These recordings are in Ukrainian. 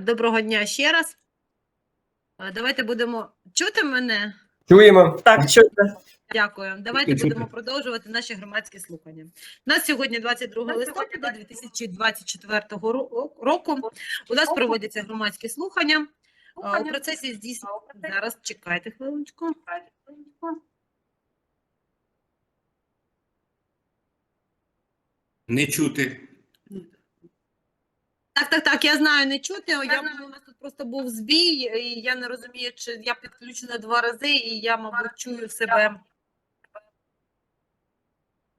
Доброго дня ще раз. Давайте будемо чути мене. Чуємо. Так, чути. Дякую. Давайте Чути. будемо продовжувати наші громадські слухання. У нас сьогодні 22 листопада 2024 року. У нас проводяться громадські слухання. У процесі здійснення. Зараз чекайте хвилиночку. Не чути. Так, так, так, я знаю, не чути. Я у нас тут просто був збій, і я не розумію, чи я підключена два рази, і я, мабуть, чую себе.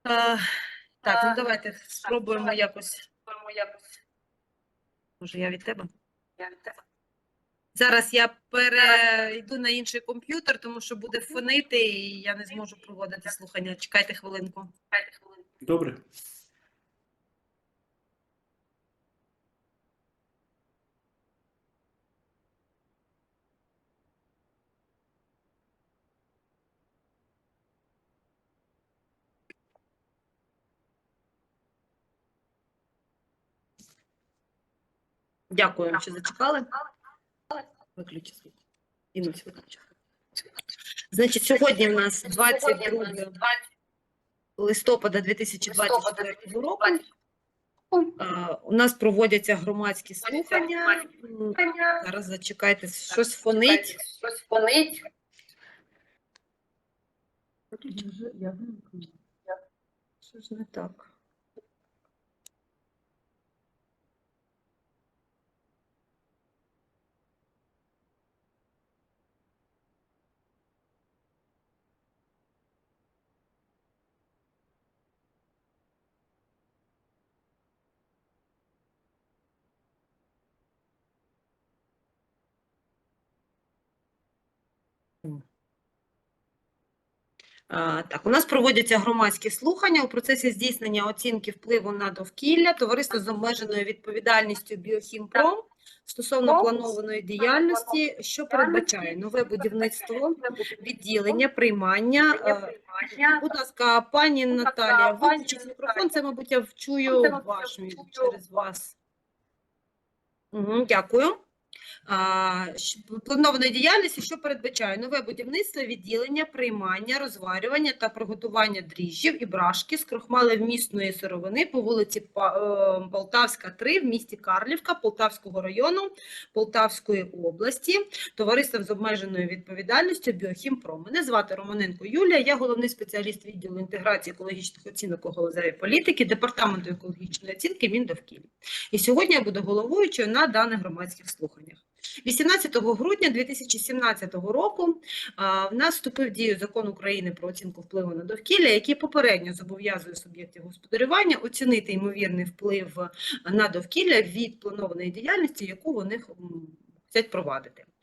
Е, так, ну давайте спробуємо якось. Може, я від тебе? Зараз я перейду на інший комп'ютер, тому що буде фонити, і я не зможу проводити слухання. Чекайте хвилинку. Добре. Дякую, що зачекали. Виключи звук. Інусь виключи. Значить, сьогодні в нас 22 листопада 2024 року. У нас проводяться громадські слухання. Зараз зачекайте, щось фонить. Щось фонить. Що ж не так? Так, у нас проводяться громадські слухання у процесі здійснення оцінки впливу на довкілля товариство з обмеженою відповідальністю Біохімпром стосовно планованої діяльності, що передбачає нове будівництво, відділення, приймання. Будь ласка, пані Наталія, виключіть мікрофон. Це, мабуть, я вчую ваш через вас. Угу, дякую. Планованої діяльності, що передбачає нове будівництво, відділення, приймання, розварювання та приготування дріжджів і брашки з крохмалевмісної сировини по вулиці е, Полтавська, 3 в місті Карлівка Полтавського району Полтавської області, товариством з обмеженою відповідальністю Біохімпром. Мене звати Романенко Юлія, я головний спеціаліст відділу інтеграції екологічних оцінок у галузевій політики Департаменту екологічної оцінки Міндовкілля. І сьогодні я буду головуючою на даних громадських слуханнях. 18 грудня 2017 року в нас вступив в дію закон України про оцінку впливу на довкілля, який попередньо зобов'язує суб'єктів господарювання оцінити ймовірний вплив на довкілля від планованої діяльності, яку вони хочуть провадити.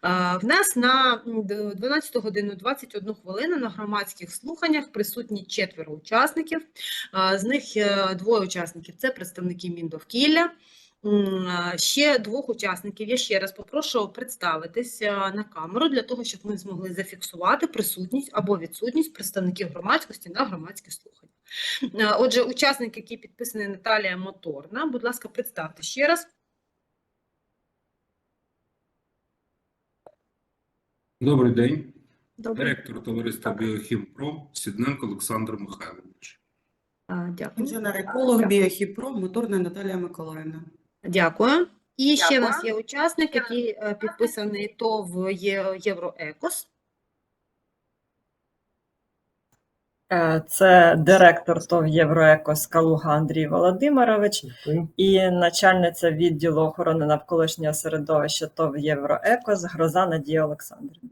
А, В нас на м, д- 12 годину 21 хвилину на громадських слуханнях присутні четверо учасників. З них е, двоє учасників це представники Міндовкілля. Ще двох учасників я ще раз попрошу представитись е, на камеру для того, щоб ми змогли зафіксувати присутність або відсутність представників громадськості на громадських слуханнях. Е, Отже, учасник, який підписаний Наталія Моторна, будь ласка, представте ще раз. Добрий день. Добре. Директор товариства Біохімпром Сідненко Олександр Михайлович. А, Дякую. Інженер-еколог Біохіпро, моторна Наталія Миколаївна. Дякую. І ще у нас є учасник, який е, підписаний ТОВ Євроекос. Це директор ТОВ Євроеко Калуга Андрій Володимирович і начальниця відділу охорони навколишнього середовища ТОВ Євроеко з Гроза Надія Олександрівна.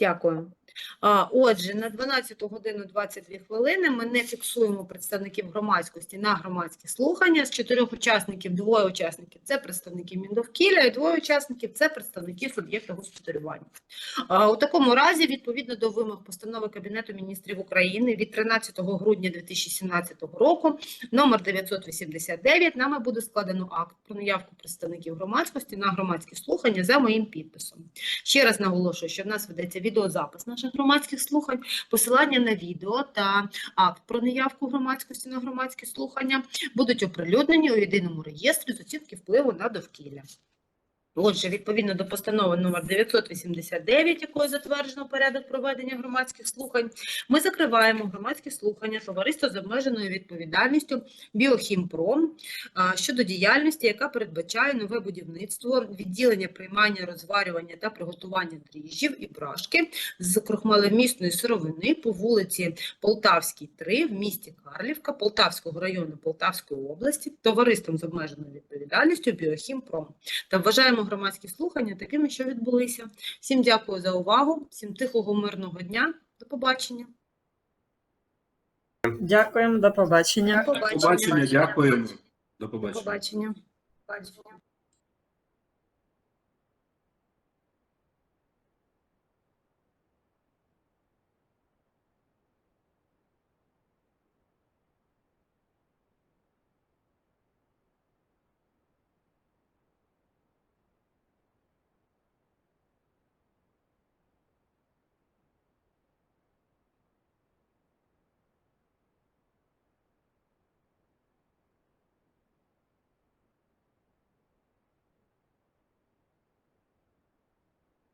Дякую. Отже, на 12 годину 22 хвилини ми не фіксуємо представників громадськості на громадські слухання. З чотирьох учасників двоє учасників це представники Міндовкілля, і двоє учасників це представники суб'єкта господарювання. У такому разі, відповідно до вимог постанови Кабінету міністрів України від 13 грудня 2017 року, номер 989, нами буде складено акт про наявку представників громадськості на громадські слухання за моїм підписом. Ще раз наголошую, що в нас ведеться відеозапис наших громадських слухань, посилання на відео та акт про наявку громадськості на громадські слухання будуть оприлюднені у єдиному реєстрі з оцінки впливу на довкілля. Отже, відповідно до постанови номер 989, якою затверджено порядок проведення громадських слухань, ми закриваємо громадські слухання товариства з обмеженою відповідальністю Біохімпром щодо діяльності, яка передбачає нове будівництво, відділення приймання, розварювання та приготування дріжджів і брашки з крохмалемісної сировини по вулиці Полтавській, 3 в місті Карлівка Полтавського району Полтавської області товариством з обмеженою відповідальністю Біохімпром та вважаємо громадські слухання такими, що відбулися. Всім дякую за увагу, всім тихого мирного дня. До побачення. Дякуємо, до побачення. До побачення, дякуємо. До До побачення. До Побачення.